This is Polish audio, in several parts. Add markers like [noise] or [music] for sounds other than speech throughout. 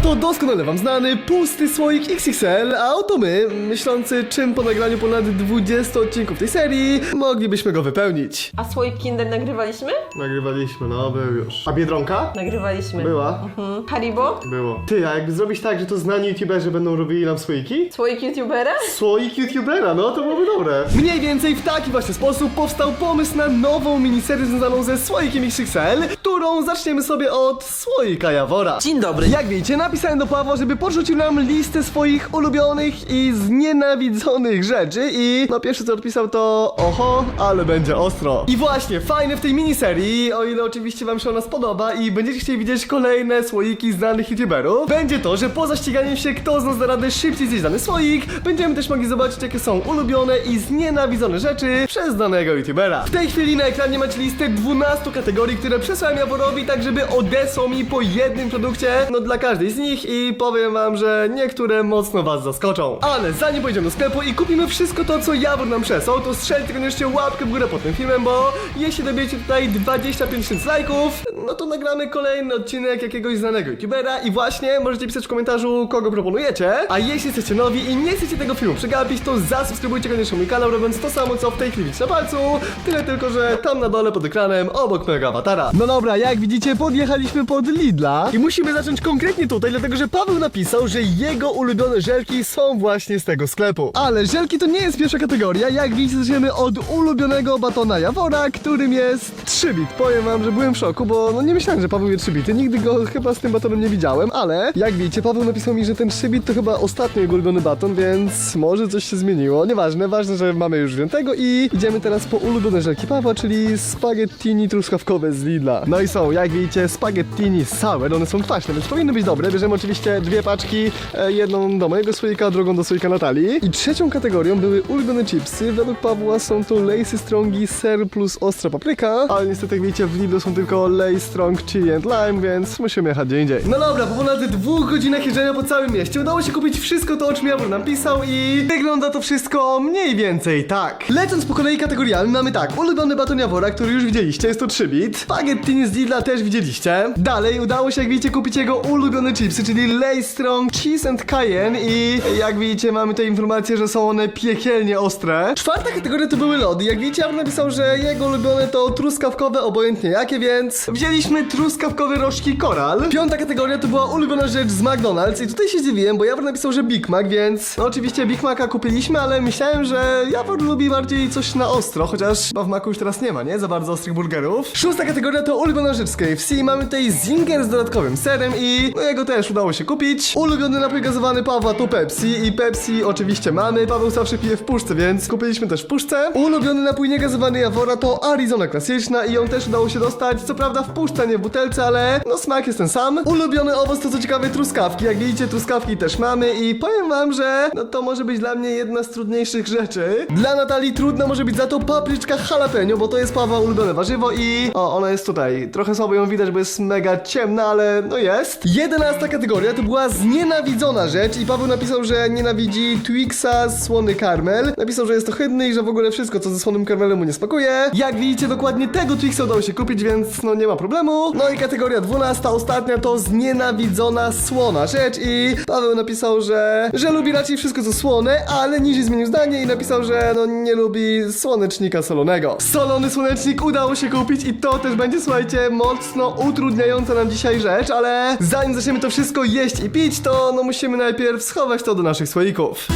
Oto doskonale wam znany pusty słoik XXL, a oto my, myślący czym po nagraniu ponad 20 odcinków tej serii, moglibyśmy go wypełnić. A słoik Kinder nagrywaliśmy? Nagrywaliśmy, no był już. A Biedronka? Nagrywaliśmy. Była. Mhm. Haribo? Było. Ty, a jakby zrobić tak, że to znani youtuberzy będą robili nam słoiki? Słoik youtubera? Słoik youtubera, no to byłoby dobre. Mniej więcej w taki właśnie sposób powstał pomysł na nową miniserię związaną ze słoikiem XXL, którą zaczniemy sobie od słoika Jawora. Dzień dobry. Jak wiecie, napisałem do Pawła, żeby porzucił nam listę swoich ulubionych i znienawidzonych rzeczy i no pierwsze co odpisał to oho, ale będzie ostro. I właśnie, fajne w tej miniserii, o ile oczywiście wam się ona spodoba i będziecie chcieli widzieć kolejne słoiki znanych youtuberów, będzie to, że poza ściganiem się kto z nas da radę szybciej zjeść dany słoik, będziemy też mogli zobaczyć jakie są ulubione i znienawidzone rzeczy przez danego youtubera. W tej chwili na ekranie macie listę 12 kategorii, które przesłałem Jaworowi tak, żeby odesłał mi po jednym produkcie, no dla każdej z nich i powiem wam, że niektóre mocno was zaskoczą. Ale zanim pójdziemy do sklepu i kupimy wszystko to, co Jawor nam przesłał, to strzelcie koniecznie łapkę w górę pod tym filmem, bo jeśli dobijecie tutaj 25 tysięcy lajków, no to nagramy kolejny odcinek jakiegoś znanego youtubera i właśnie możecie pisać w komentarzu, kogo proponujecie. A jeśli jesteście nowi i nie chcecie tego filmu przegapić, to zasubskrybujcie koniecznie mój kanał, robiąc to samo, co w tej chwili na palcu. Tyle tylko, że tam na dole pod ekranem, obok mojego awatara. No dobra, jak widzicie, podjechaliśmy pod Lidla i musimy zacząć konkretnie tutaj, dlatego że Paweł napisał, że jego ulubione żelki są właśnie z tego sklepu. Ale żelki to nie jest pierwsza kategoria, jak widzicie, zaczniemy od ulubionego batona Jawora, którym jest 3-bit. Powiem wam, że byłem w szoku, bo no nie myślałem, że Paweł je 3-bity, nigdy go chyba z tym batonem nie widziałem, ale jak widzicie, Paweł napisał mi, że ten 3-bit to chyba ostatni jego ulubiony baton, więc może coś się zmieniło. Nieważne, ważne, że mamy już wziętego i idziemy teraz po ulubione żelki Pawła, czyli spaghettini truskawkowe z Lidla. No i są, jak widzicie, spaghettini sour, one są kwaśne, więc powinny być dobre. Bierzemy oczywiście dwie paczki, e, jedną do mojego słoika, drugą do słoika Natalii. I trzecią kategorią były ulubione chipsy. Według Pawła są to Lacy Strongi ser plus ostra papryka, ale niestety jak widzicie w Lidlu są tylko Lay Strong Chili and Lime, więc musimy jechać gdzie indziej. No dobra, po ponad dwóch godzinach jeżdżenia po całym mieście udało się kupić wszystko to, o czym Jawor nam pisał i wygląda to wszystko mniej więcej tak. Lecąc po kolei kategoriami mamy tak, ulubiony baton Jawora, który już widzieliście, jest to 3-bit. Spaghettini z Lidla też widzieliście. Dalej udało się, jak widzicie, kupić jego ulubione chipsy, czyli Lay Strong Cheese and Cayenne i jak widzicie mamy tutaj informację, że są one piekielnie ostre. Czwarta kategoria to były lody. Jak widzicie, Jawor napisał, że jego ulubione to truskawkowe, obojętnie jakie, więc wzięliśmy truskawkowe rożki Koral. Piąta kategoria to była ulubiona rzecz z McDonald's i tutaj się zdziwiłem, bo Jawor napisał, że Big Mac, więc no oczywiście Big Maca kupiliśmy, ale myślałem, że Jawor lubi bardziej coś na ostro, chociaż chyba w Macu już teraz nie ma, nie? Za bardzo ostrych burgerów. Szósta kategoria to ulubiona rzecz z KFC. Mamy tutaj Zinger z dodatkowym serem i no jego też udało się kupić. Ulubiony napój gazowany Pawła to Pepsi i Pepsi oczywiście mamy. Paweł zawsze pije w puszce, więc kupiliśmy też w puszce. Ulubiony napój niegazowany Jawora to Arizona klasyczna i ją też udało się dostać. Co prawda w puszce, nie w butelce, ale no smak jest ten sam. Ulubiony owoc to co ciekawe truskawki. Jak widzicie truskawki też mamy i powiem wam, że no to może być dla mnie jedna z trudniejszych rzeczy. Dla Natalii trudna może być za to papryczka jalapeno, bo to jest Pawła ulubione warzywo i o, ona jest tutaj. Trochę słabo ją widać, bo jest mega ciemna, ale no jest. Jedenasta kategoria to była znienawidzona rzecz i Paweł napisał, że nienawidzi Twixa słony karmel. Napisał, że jest to hydny i że w ogóle wszystko, co ze słonym karmelem mu nie smakuje. Jak widzicie, dokładnie tego Twixa udało się kupić, więc no nie ma problemu. No i kategoria dwunasta, ostatnia to znienawidzona słona rzecz i Paweł napisał, że, że lubi raczej wszystko co słone, ale niżej zmienił zdanie i napisał, że no nie lubi słonecznika solonego. Solony słonecznik udało się kupić i to też będzie, słuchajcie, mocno utrudniająca nam dzisiaj rzecz, ale zanim zaczniemy to wszystko jeść i pić, to no musimy najpierw schować to do naszych słoików.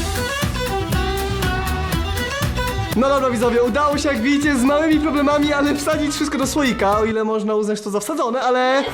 No dobra widzowie, udało się jak widzicie z małymi problemami, ale wsadzić wszystko do słoika, o ile można uznać to za wsadzone, ale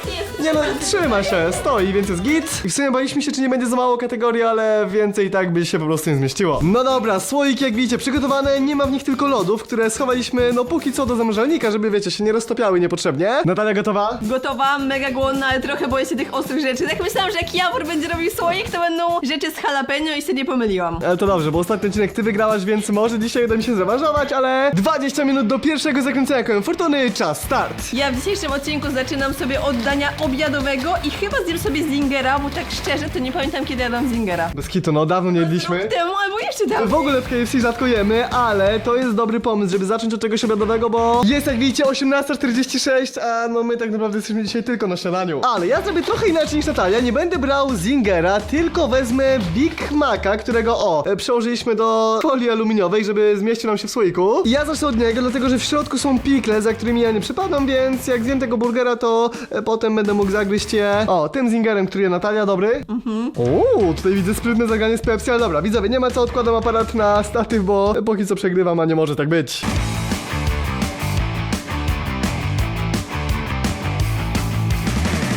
nie no, trzyma się, stoi, więc jest git. I w sumie baliśmy się, czy nie będzie za mało kategorii, ale więcej i tak by się po prostu nie zmieściło. No dobra, słoik jak widzicie przygotowane, nie ma w nich tylko lodów, które schowaliśmy no póki co do zamrażalnika, żeby wiecie, się nie roztopiały niepotrzebnie. Natalia gotowa? Gotowa, mega głodna, ale trochę boję się tych ostrych rzeczy. Tak myślałam, że jak Jawor będzie robił słoik, to będą rzeczy z jalapeno i się nie pomyliłam. Ale to dobrze, bo ostatni odcinek ty wygrałaś, więc może dzisiaj uda mi się zrewanżować. Ale 20 minut do pierwszego zakręcenia kołem fortuny, czas start. Ja w dzisiejszym odcinku zaczynam sobie od dania obiadowego i chyba zjem sobie zingera, bo tak szczerze to nie pamiętam kiedy jadam zingera. Bez kitu, no dawno nie jedliśmy. Rok temu albo jeszcze W dawniej. ogóle w KFC rzadko jemy, ale to jest dobry pomysł, żeby zacząć od czegoś obiadowego, bo jest jak widzicie 18.46, a no my tak naprawdę jesteśmy dzisiaj tylko na śniadaniu. Ale ja zrobię trochę inaczej niż Natalia, nie będę brał Zingera, tylko wezmę Big Maca, którego o, e, przełożyliśmy do folii aluminiowej, żeby zmieścił nam się w słoiku. Ja zacznę od niego, dlatego że w środku są pikle, za którymi ja nie przypadam, więc jak zjem tego burgera, to e, potem będę mógł zagryźć je, o, tym Zingerem, który je Natalia, dobry? Mhm. Uuu, tutaj widzę sprytne zagranie z Pepsi, ale dobra, widzowie, nie ma co, odkładam aparat na statyw, bo póki co przegrywam, a nie może tak być.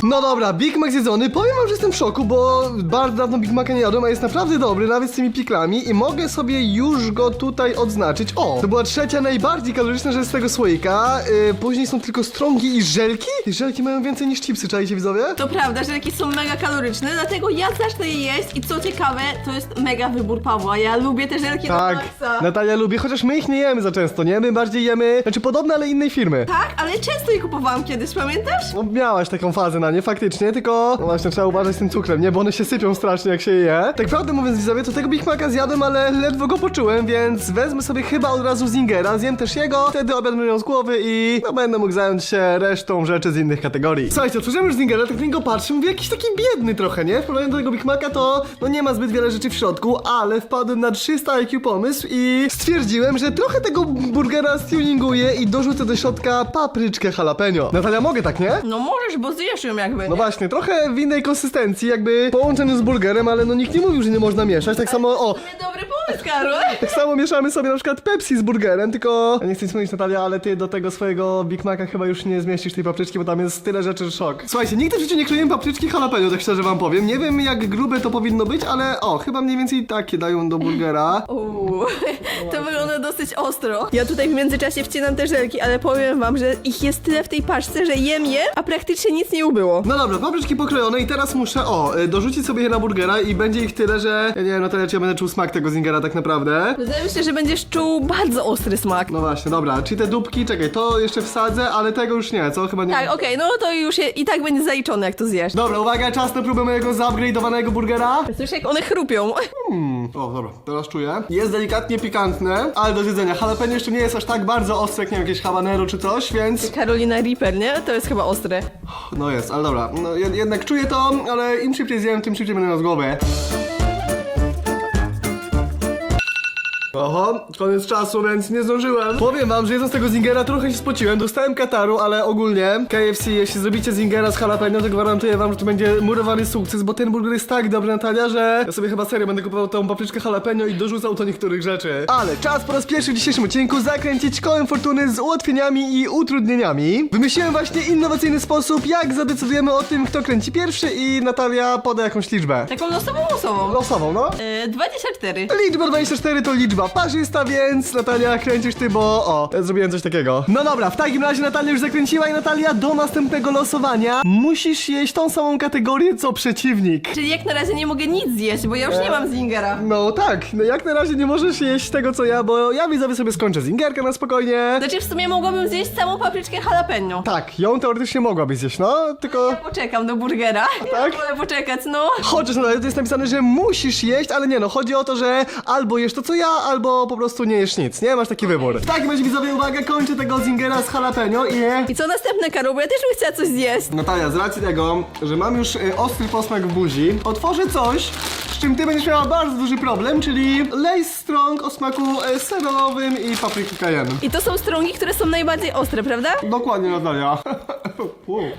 No dobra, Big Mac zjedzony. Powiem wam, że jestem w szoku, bo bardzo dawno Big Maca nie jadłem, a jest naprawdę dobry, nawet z tymi piklami i mogę sobie już go tutaj odznaczyć. O, to była trzecia najbardziej kaloryczna rzecz z tego słoika. Yy, później są tylko strągi i żelki. I żelki mają więcej niż chipsy, czajcie widzowie? To prawda, że jakieś są mega kaloryczne, dlatego ja zacznę je jeść i co ciekawe, to jest mega wybór Pawła. Ja lubię te żelki Tak, na maksa. Natalia lubi, chociaż my ich nie jemy za często, nie? My bardziej jemy, znaczy podobne, ale innej firmy. Tak, ale często je kupowałam kiedyś, pamiętasz? No, miałaś taką fazę na nie, faktycznie, tylko no właśnie trzeba uważać z tym cukrem, nie? Bo one się sypią strasznie jak się je je. Tak prawdę mówiąc widzowie, to tego Big Maca zjadłem, ale ledwo go poczułem, więc wezmę sobie chyba od razu Zingera, zjem też jego, wtedy obiad będę miał z głowy i no będę mógł zająć się resztą rzeczy z innych kategorii. Słuchajcie, otworzyłem już Zingera, tak na niego patrzę, mówię, jakiś taki biedny trochę, nie? W porównaniu do tego Big Maca to no nie ma zbyt wiele rzeczy w środku, ale wpadłem na 300 IQ pomysł i stwierdziłem, że trochę tego burgera stuninguję i dorzucę do środka papryczkę jalapeno. Natalia, mogę tak, nie? No możesz, bo zjesz ją jakby. No nie? właśnie, trochę w innej konsystencji, jakby połączony z burgerem, ale no nikt nie mówił, że nie można mieszać. Tak samo, o, To mnie dobry pomysł, Karol. tak samo mieszamy sobie na przykład Pepsi z burgerem, tylko ja nie chcę nic mówić Natalia, ale ty do tego swojego Big Maca chyba już nie zmieścisz tej papryczki, bo tam jest tyle rzeczy, że szok. Słuchajcie, nigdy w życiu nie kroiłem papryczki jalapeno, tak szczerze wam powiem. Nie wiem jak grube to powinno być, ale o, chyba mniej więcej takie dają do burgera. [laughs] Uuu, to wygląda dosyć ostro. Ja tutaj w międzyczasie wcinam te żelki, ale powiem wam, że ich jest tyle w tej paczce, że jem je, a praktycznie nic nie ubyło. No dobra, papryczki pokrojone i teraz muszę, o, y, dorzucić sobie je na burgera i będzie ich tyle, że ja nie wiem Natalia, czy ja będę czuł smak tego zingera tak naprawdę. Wydaje mi się, że będziesz czuł bardzo ostry smak. No właśnie, dobra, czyli te dupki, czekaj, to jeszcze wsadzę, ale tego już nie, co? Chyba nie. Tak, okej, no to już je, i tak będzie zaliczone, jak to zjesz. Dobra, uwaga, czas na próbę mojego zupgrade'owanego burgera. Słyszę, jak one chrupią. Hmm, o, dobra, teraz czuję. Jest delikatnie pikantne, ale do zjedzenia. Jalapeno jeszcze nie jest aż tak bardzo ostre, jak nie wiem, jakieś habanero czy coś, więc... Carolina Reaper, nie? To jest chyba ostre. No jest, ale dobra, no, jed- jednak czuję to, ale im szybciej zjem, tym szybciej będę miał z głowy. Oho, koniec czasu, więc nie zdążyłem. Powiem wam, że jedząc tego zingera trochę się spociłem, dostałem kataru, ale ogólnie KFC, jeśli zrobicie zingera z jalapeno, to gwarantuję wam, że to będzie murowany sukces, bo ten burger jest tak dobry, Natalia, że ja sobie chyba serio będę kupował tą papryczkę jalapeno i dorzucał do niektórych rzeczy. Ale czas po raz pierwszy w dzisiejszym odcinku zakręcić kołem fortuny z ułatwieniami i utrudnieniami. Wymyśliłem właśnie innowacyjny sposób, jak zadecydujemy o tym, kto kręci pierwszy i Natalia poda jakąś liczbę. Taką losową losową. Losową, no. Yy, 24. Liczba 24 to liczba parzysta, więc Natalia kręcisz ty, bo o, zrobiłem coś takiego. No dobra, w takim razie Natalia już zakręciła i Natalia do następnego losowania musisz jeść tą samą kategorię co przeciwnik. Czyli jak na razie nie mogę nic zjeść, bo ja już nie mam zingera. No tak, no jak na razie nie możesz jeść tego co ja, bo ja widzowie sobie skończę zingerkę na spokojnie. Znaczy w sumie mogłabym zjeść samą papryczkę jalapeno. Tak, ją teoretycznie mogłabyś zjeść, no, tylko... Poczekam do burgera. Tak? Ja wolę poczekać, no. Chociaż no, to jest napisane, że musisz jeść, ale nie no, chodzi o to, że albo jesz to co ja, albo po prostu nie jesz nic, nie? Masz taki wybór. W takim razie widzowie, uwaga, kończę tego zingera z jalapeno i... I co następne, Karol? Bo ja też bym chciała coś zjeść. Natalia, z racji tego, że mam już y, ostry posmak w buzi, otworzę coś, z czym ty będziesz miała bardzo duży problem, czyli Lace Strong o smaku y, serowym i papryki cayenne. I to są strągi, które są najbardziej ostre, prawda? Dokładnie, Natalia. [laughs] Wow. [laughs]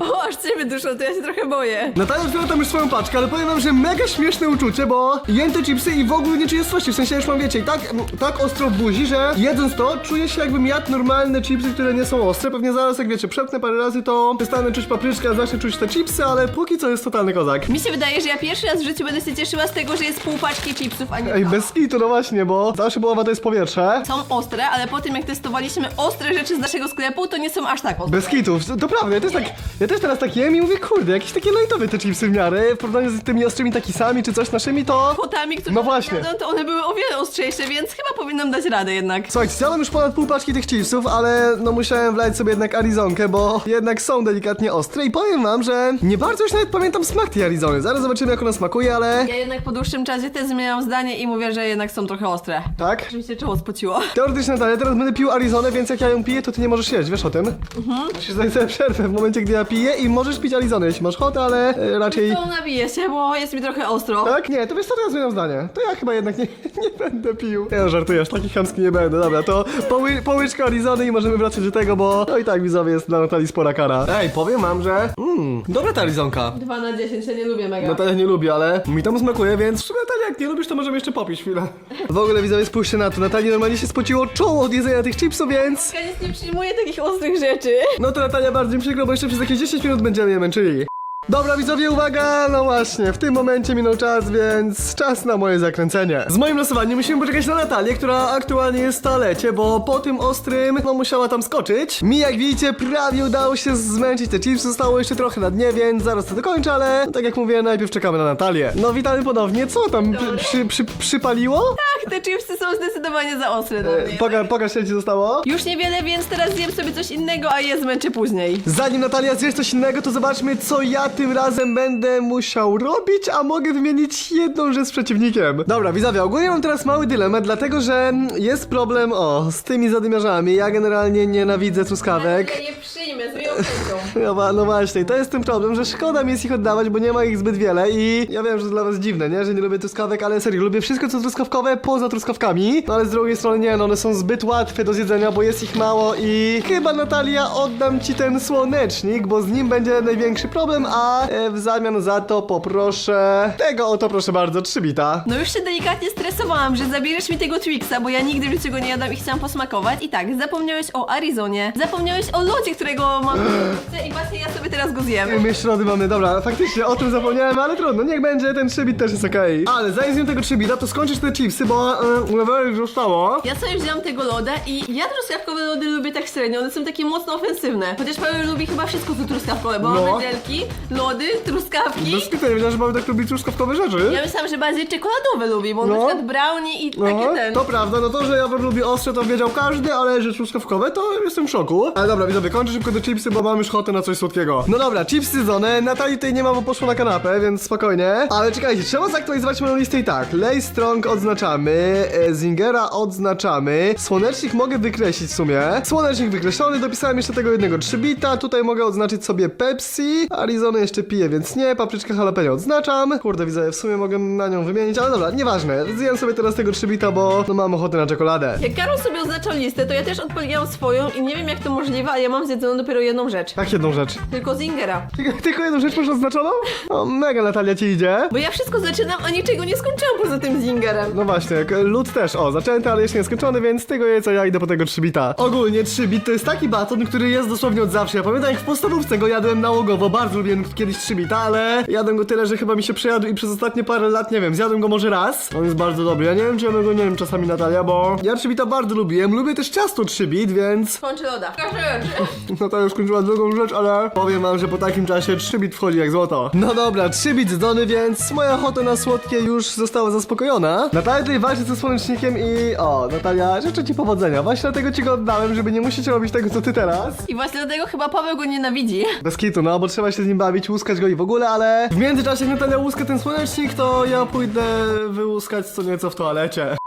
O, aż ciebie duszą, to ja się trochę boję. Natalia otwiera tam już swoją paczkę, ale powiem wam, że mega śmieszne uczucie, bo jem te chipsy i w ogóle nie czuję ostrości, w sensie już mam, wiecie, i tak, tak ostro w buzi, że jedząc to, czuję się jakbym jadł normalne chipsy, które nie są ostre. Pewnie zaraz, jak wiecie, przepnę parę razy, to przestanę czuć papryczkę, a zacznę czuć te chipsy, ale póki co jest totalny kozak. Mi się wydaje, że ja pierwszy raz w życiu będę się cieszyła z tego, że jest pół paczki chipsów, a nie Ej, cała. bez kitu, no właśnie, bo dalsza połowa to jest powietrze. Są ostre, ale po tym jak testowaliśmy ostre rzeczy z naszego sklepu, to nie są aż tak ostre. Bez kitów, prawda, ja też tak, ja też teraz tak jem i mówię, kurde, jakieś takie lightowe te chipsy w miarę, w porównaniu z tymi ostrymi takisami czy coś naszymi, to... Potami, które No właśnie. jadą, to one były o wiele ostrzejsze, więc chyba powinnam dać radę jednak. Słuchajcie, zjadłem już ponad pół paczki tych chipsów, ale no musiałem wlać sobie jednak Arizonkę, bo jednak są delikatnie ostre i powiem wam, że nie bardzo już nawet pamiętam smak tej Arizony. Zaraz zobaczymy jak ona smakuje, ale... Ja jednak po dłuższym czasie też zmieniam zdanie i mówię, że jednak są trochę ostre. Tak? Oczywiście czoło spociło. Teoretycznie Natalia, teraz będę pił Arizonę, więc jak ja ją piję, to ty nie możesz jeść, wiesz o tym? Mhm. Musisz przerwę w momencie, gdy ja piję i możesz pić Arizonę, jeśli masz ochotę, ale e, raczej... To nabiję się, bo jest mi trochę ostro. Tak? Nie, to wiesz co, to ja zmieniam zdanie. To ja chyba jednak nie, [laughs] nie będę pił. Ja żartuję, aż taki chamski nie będę. Dobra, to po, ły, po łyczkę Arizony i możemy wracać do tego, bo no i tak widzowie jest dla Natalii spora kara. Ej, powiem wam, że... Mmm, dobra ta Arizonka. 2 na 10, ja nie lubię mega. Natalia nie lubi, ale mi tam smakuje, więc w sumie Natalia, jak nie lubisz, to możemy jeszcze popić chwilę. W ogóle widzowie, spójrzcie na to. Natalii normalnie się spociło czoło od jedzenia tych chipsów, więc... Ja nic nie przyjmuję takich ostrych rzeczy. No to Natalia bardzo mi przykro, bo jeszcze przez jakieś 10 minut będziemy je męczyli. Dobra widzowie, uwaga! No właśnie, w tym momencie minął czas, więc czas na moje zakręcenie. Z moim losowaniem musimy poczekać na Natalię, która aktualnie jest w toalecie, bo po tym ostrym, no musiała tam skoczyć. Mi, jak widzicie, prawie udało się zmęczyć te chipsy, zostało jeszcze trochę na dnie, więc zaraz to dokończę, ale tak jak mówię, najpierw czekamy na Natalię. No witamy ponownie, co tam, przy, przy, przy, przypaliło? Tak, te chipsy są zdecydowanie za ostre dla E, mnie. Poka, pokaż, co ci zostało. Już niewiele, więc teraz zjem sobie coś innego, a je zmęczę później. Zanim Natalia zje coś innego, to zobaczmy, co ja tym razem będę musiał robić, a mogę wymienić jedną rzecz z przeciwnikiem. Dobra, widzowie, ogólnie mam teraz mały dylemat, dlatego że jest problem, o, z tymi zadymiarzami. Ja generalnie nienawidzę truskawek. je przyjmę z miłą chęcią. [laughs] No, wa- no właśnie, to jest ten problem, że szkoda mi jest ich oddawać, bo nie ma ich zbyt wiele i ja wiem, że to dla was dziwne, nie? Że nie lubię truskawek, ale serio, lubię wszystko co truskawkowe poza truskawkami. No ale z drugiej strony nie, no one są zbyt łatwe do zjedzenia, bo jest ich mało i chyba Natalia oddam ci ten słonecznik, bo z nim będzie największy problem, a e, w zamian za to poproszę tego oto proszę bardzo, trzybita. No już się delikatnie stresowałam, że zabierzesz mi tego Twixa, bo ja nigdy w życiu go nie jadam i chciałam posmakować. I tak, zapomniałeś o Arizonie, zapomniałeś o lodzie, którego mam i właśnie ja sobie teraz go zjem. My środy mamy, dobra, faktycznie o tym zapomniałem, ale trudno, niech będzie, ten trzybit też jest okej. Ale zanim zjem tego trzybita, to skończysz te chipsy, bo e, level już zostało. Ja sobie wziąłam tego loda i ja truskawkowe lody lubię tak średnio, one są takie mocno ofensywne. Chociaż Paweł lubi chyba wszystko co truskawkowe, bo No. mamy lody, truskawki. Bez kitu, ja wiedziałem, że mamy tak lubić truskawkowe rzeczy. Ja myślałam, że bardziej czekoladowe lubi, bo No. na przykład brownie i takie Aha, ten. to prawda, no to, że ja bym lubię ostre, to wiedział każdy, ale że truskawkowe, to jestem w szoku. Ale dobra, widzowie, kończę szybko te chipsy, bo mam już ochotę na coś słodkiego. No dobra, chipsy zjedzone, Natalii tutaj nie ma, bo poszło na kanapę, więc spokojnie. Ale czekajcie, trzeba zaktualizować moją listę i tak. Lay Strong odznaczamy, e, Zingera odznaczamy, Słonecznik mogę wykreślić w sumie. Słonecznik wykreślony, dopisałem jeszcze tego jednego trzybita, tutaj mogę odznaczyć sobie Pepsi, Arizona jeszcze piję, więc nie, papryczkę jalapeno odznaczam. Kurde, widzę, w sumie mogę na nią wymienić, ale dobra, nieważne. Zjem sobie teraz tego trzybita, bo no mam ochotę na czekoladę. Jak Karol sobie oznaczał listę, to ja też odpowiedziałam swoją i nie wiem jak to możliwe, ale ja mam zjedzoną dopiero jedną rzecz. Tak, jedną rzecz. Tylko Zingera. Tylko, tylko jedną rzecz masz oznaczoną? O, mega Natalia ci idzie. Bo ja wszystko zaczynam, a niczego nie skończyłam poza tym Zingerem. No właśnie, lód też, o, zaczęty, ale jeszcze nie skończony, więc z tego jest, a ja idę po tego trzybita. Ogólnie trzybit to jest taki baton, który jest dosłownie od zawsze. Ja pamiętam, jak w podstawówce go jadłem nałogowo, bardzo lubiłem kiedyś trzybita, ale jadłem go tyle, że chyba mi się przejadł i przez ostatnie parę lat, nie wiem, zjadłem go może raz. On jest bardzo dobry, ja nie wiem, czy ja go nie wiem czasami Natalia, bo ja trzybita bardzo lubiłem, lubię też ciasto trzybit, więc Kończy loda. Każdy [laughs] no już skończyła drugą rzecz, ale powiem wam, że po takim czasie trzybit wchodzi jak złoto. No dobra, trzybit zdany, więc moja ochota na słodkie już została zaspokojona. Natalia tutaj walczy ze słonecznikiem i o, Natalia, życzę ci powodzenia. Właśnie dlatego ci go oddałem, żeby nie musieć robić tego, co ty teraz. I właśnie dlatego chyba Paweł go nienawidzi. Bez kitu, no, bo trzeba się z nim bawić, łuskać go i w ogóle, ale w międzyczasie, jak Natalia łuska ten słonecznik, to ja pójdę wyłuskać co nieco w toalecie.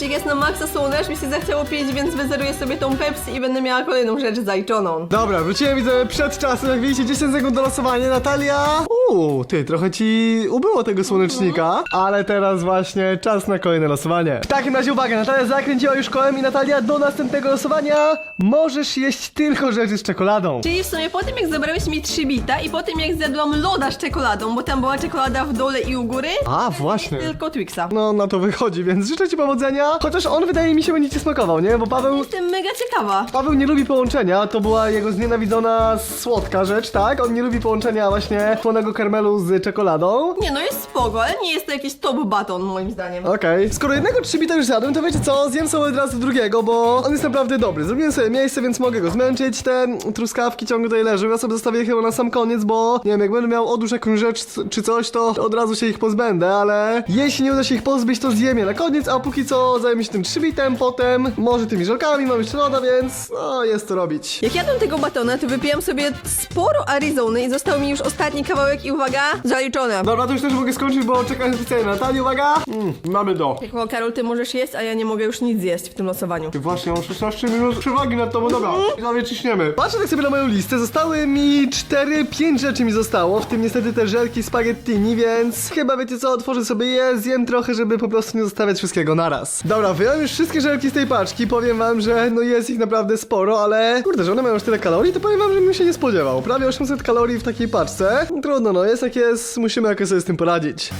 Słonecznik jest na maksa słony, aż mi się zachciało pić, więc wyzeruję sobie tą Pepsi i będę miała kolejną rzecz zajczoną. Dobra, wróciłem widzę przed czasem, jak widzicie 10 sekund do losowania. Natalia! Uuu, ty, trochę ci ubyło tego słonecznika, ale teraz właśnie czas na kolejne losowanie. W takim razie uwaga, Natalia zakręciła już kołem i Natalia do następnego losowania możesz jeść tylko rzeczy z czekoladą. Czyli w sumie po tym jak zabrałeś mi trzy bita i po tym jak zjadłam loda z czekoladą, bo tam była czekolada w dole i u góry, A, właśnie. tylko Twixa. No, na to wychodzi, więc życzę ci powodzenia. Chociaż on wydaje mi się będzie ci smakował, nie? Bo Paweł... Jestem mega ciekawa. Paweł nie lubi połączenia, to była jego znienawidzona słodka rzecz, tak? On nie lubi połączenia właśnie słonego karmelu z czekoladą. Nie no, jest spoko, ale nie jest to jakiś top baton moim zdaniem. Okej. Skoro jednego trzybita już zjadłem, to wiecie co? Zjem sobie od razu drugiego, bo on jest naprawdę dobry. Zrobiłem sobie miejsce, więc mogę go zmęczyć. Te truskawki ciągle tutaj leżą. Ja sobie zostawię chyba na sam koniec, bo nie wiem, jak będę miał odłóż jakąś rzecz czy coś, to od razu się ich pozbędę, ale jeśli nie uda się ich pozbyć, to zjem je na koniec, a póki co zajmę się tym trzybitem, potem może tymi żelkami, mam jeszcze loda, więc no jest to robić. Jak jadłem tego batona, to wypiłam sobie sporo Arizony i został mi już ostatni kawałek i uwaga, zaliczone. Dobra, to już też mogę skończyć, bo czekam specjalnie na Natalię, uwaga! Mm, mamy do. Jako Karol, ty możesz jeść, a ja nie mogę już nic zjeść w tym losowaniu. Właśnie, mam 16 minut przewagi nad tobą, dobra. Prawie ciśniemy. Patrzę tak sobie na moją listę, zostały mi 4-5 rzeczy mi zostało, w tym niestety te żelki spaghettini, więc chyba wiecie co, otworzę sobie je, zjem trochę, żeby po prostu nie zostawiać wszystkiego naraz. Dobra, wyjąłem już wszystkie żelki z tej paczki, powiem wam, że no jest ich naprawdę sporo, ale kurde, że one mają już tyle kalorii, to powiem wam, że bym się nie spodziewał. Prawie 800 kalorii w takiej paczce. Trudno, no jest jak jest, musimy jakoś sobie z tym poradzić.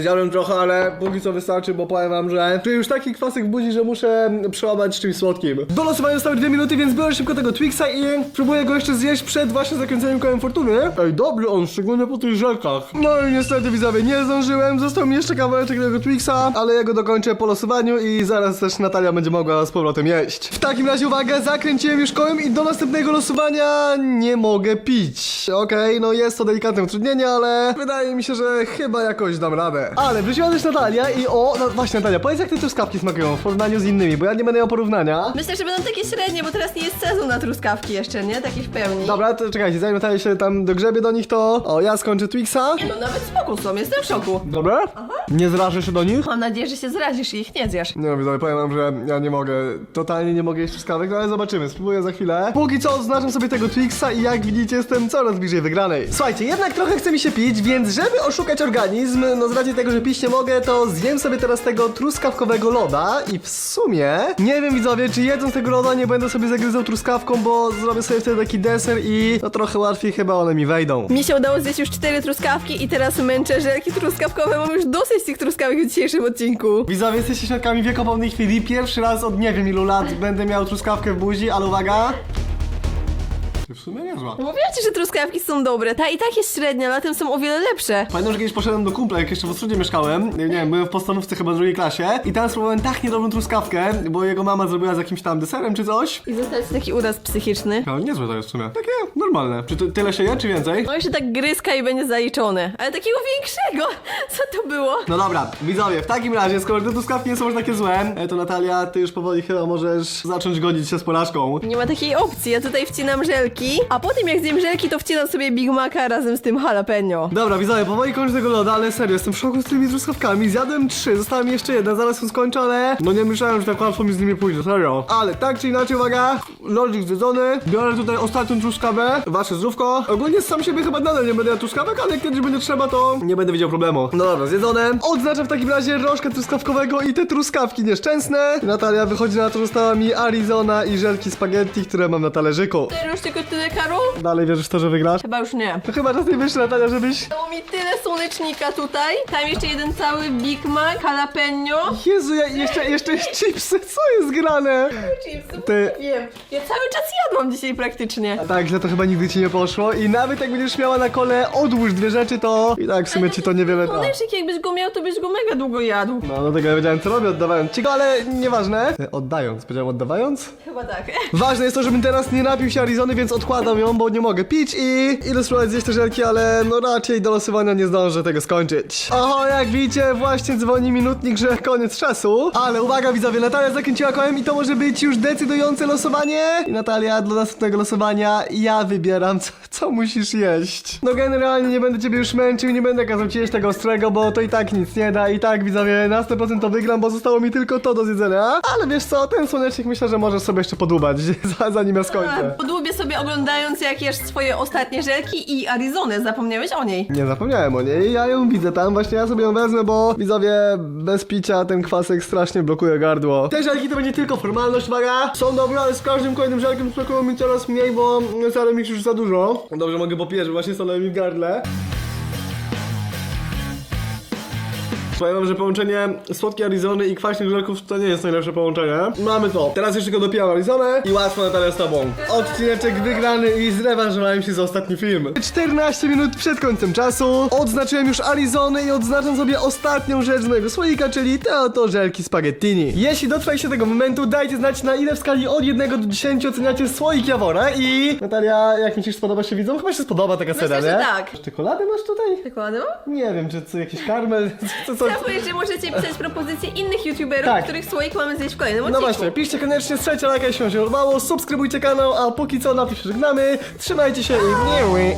Zjadłem trochę, ale póki co wystarczy, bo powiem wam, że czuję już taki kwasek w buzi, że muszę przełamać z czymś słodkim. Do losowania zostały dwie minuty, więc biorę szybko tego Twixa i próbuję go jeszcze zjeść przed właśnie zakręceniem kołem fortuny. Ej, dobry on, szczególnie po tych żelkach. No i niestety widzowie, nie zdążyłem, został mi jeszcze kawałeczek tego Twixa, ale ja go dokończę po losowaniu i zaraz też Natalia będzie mogła z powrotem jeść. W takim razie uwaga, zakręciłem już kołem i do następnego losowania nie mogę pić. Okej, no jest to delikatne utrudnienie, ale wydaje mi się, że chyba jakoś dam radę. Ale wróciła też Natalia i o, no właśnie Natalia, powiedz jak te truskawki smakują w porównaniu z innymi, bo ja nie będę miał porównania. Myślę, że będą takie średnie, bo teraz nie jest sezon na truskawki jeszcze, nie? Taki w pełni. Dobra, to czekajcie, zanim Natalia się tam dogrzebie do nich, to o, ja skończę Twixa. Nie no, nawet spoko są, jestem w szoku. Dobra? Nie zrażę się do nich? Mam nadzieję, że się zrazisz i ich nie zjesz. Nie no, widzowie, powiem wam, że ja nie mogę, totalnie nie mogę jeść truskawek, no ale zobaczymy, spróbuję za chwilę. Póki co odznaczam sobie tego Twixa i jak widzicie jestem coraz bliżej wygranej. Słuchajcie, jednak trochę chce mi się pić, więc żeby oszukać organizm, no z racji tego, że pić nie mogę, to zjem sobie teraz tego truskawkowego loda i w sumie, nie wiem widzowie, czy jedząc tego loda nie będę sobie zagryzał truskawką, bo zrobię sobie wtedy taki deser i no trochę łatwiej chyba one mi wejdą. Mi się udało zjeść już cztery truskawki i teraz męczę żelki truskawkowe. Mam już dosyć tych truskawek w dzisiejszym odcinku. Widzowie, jesteście świadkami wiekopomnej chwili. Pierwszy raz od nie wiem ilu lat będę miał truskawkę w buzi, ale uwaga. W sumie niezła. Mówiłam ci, że truskawki są dobre. Ta i tak jest średnia, latem są o wiele lepsze. Pamiętam, że kiedyś poszedłem do kumpla, jak jeszcze w Ostrudzie mieszkałem. Nie wiem, byłem w podstawówce chyba w drugiej klasie. I tam spróbowałem tak niedobrą truskawkę, bo jego mama zrobiła z jakimś tam deserem czy coś. I został ci taki uraz psychiczny. No, niezłe to jest w sumie. Takie normalne. Czy tyle się je, czy więcej? No jeszcze tak gryzka i będzie zaliczone. Ale takiego większego. [laughs] Co to było? No dobra, widzowie, w takim razie, skoro te truskawki nie są aż takie złe, e, to Natalia, ty już powoli chyba możesz zacząć godzić się z porażką. Nie ma takiej opcji. Ja tutaj wcinam żelki, a potem jak zjem żelki, to wcinam sobie Big Maca razem z tym jalapeno. Dobra, widzowie, powoli kończę tego loda, ale serio, jestem w szoku z tymi truskawkami. Zjadłem trzy, została mi jeszcze jedna, zaraz ją skończę, ale no nie myślałem, że tak łatwo mi z nimi pójdzie, serio. Ale tak czy inaczej, uwaga, lodzik zjedzony, biorę tutaj ostatnią truskawę, wasze zdrówko. Ogólnie sam siebie chyba nadal nie będę jadł truskawek, ale jak kiedyś będzie trzeba, to nie będę widział problemu. No dobra, zjedzone. Odznaczam w takim razie rożkę truskawkowego i te truskawki nieszczęsne. Natalia wychodzi na to, została mi Arizona i żelki spaghetti, które mam na talerzyku. Serio już tylko tyle, Karol? Dalej wierzysz w to, że wygrasz? Chyba już nie. To chyba czas najwyższy, Natalia, żebyś... Dało mi tyle słonecznika tutaj. Tam jeszcze jeden cały Big Mac, jalapeno. Jezu, ja jeszcze, jeszcze jest chipsy, co jest grane? Chipsy, Ty- wiem. Ja cały czas jadłam dzisiaj praktycznie. A tak, źle to chyba nigdy ci nie poszło i nawet jak będziesz miała na kole odłóż dwie rzeczy, to i tak w sumie ci to niewiele da. Słonecznik, jakbyś go miał, to byś go mega długo jadł. No, no tego ja wiedziałem co robię, oddawając ci go, ale nieważne. E, Oddając, powiedziałem oddawając? Chyba tak. Ważne jest to, żebym teraz nie napił się Arizony, więc odkładam ją, bo nie mogę pić i idę spróbować zjeść te żelki, ale no raczej do losowania nie zdążę tego skończyć. Oho, jak widzicie, właśnie dzwoni minutnik, że koniec czasu. Ale uwaga widzowie, Natalia zakręciła kołem i to może być już decydujące losowanie. I Natalia, dla następnego losowania ja wybieram, co, co musisz jeść. No generalnie nie będę ciebie już męczył, nie będę kazał ci jeść tego ostrego, bo to i tak nic nie da. I tak widzowie, na 100% to wygram, bo zostało mi tylko to do zjedzenia. Ale wiesz co, ten słonecznik myślę, że możesz sobie jeszcze podłubać, [laughs] za- zanim ja skończę. Podłubię sobie oglądając jak jesz swoje ostatnie żelki i Arizonę. Zapomniałeś o niej. Nie zapomniałem o niej, ja ją widzę tam, właśnie ja sobie ją wezmę, bo widzowie, bez picia ten kwasek strasznie blokuje gardło. Te żelki to będzie tylko formalność, uwaga! Są dobre, ale z każdym kolejnym żelkiem smakują mi coraz mniej, bo stale mi już za dużo. Dobrze, mogę popijać, bo właśnie stanęły mi w gardle. Powiem wam, że połączenie słodkiej Arizony i kwaśnych żelków to nie jest najlepsze połączenie. Mamy to. Teraz jeszcze go dopijam Arizonę i łatwo Natalia z tobą. Odcineczek wygrany i zrewanżowałem się za ostatni film. 14 minut przed końcem czasu. Odznaczyłem już Arizonę i odznaczam sobie ostatnią rzecz z mojego słoika, czyli te oto żelki spaghettini. Jeśli dotrwaliście do tego momentu, dajcie znać na ile w skali od 1 do 10 oceniacie słoik Jawora i... Natalia, jak myślisz, spodoba się widzom? Chyba się spodoba taka Myślę, seria, że nie? tak. Czekoladę masz tutaj? Mam? Nie wiem, czy co, jakiś karmel, [laughs] co, co, Powiedzieć, że możecie pisać propozycje innych youtuberów, Tak. których słoik mamy zjeść w kolejnym No odcinku. właśnie, piszcie koniecznie, strzelcie lajka, jeśli wam się podobało, subskrybujcie kanał, a póki co na tym się żegnamy, trzymajcie się i miły.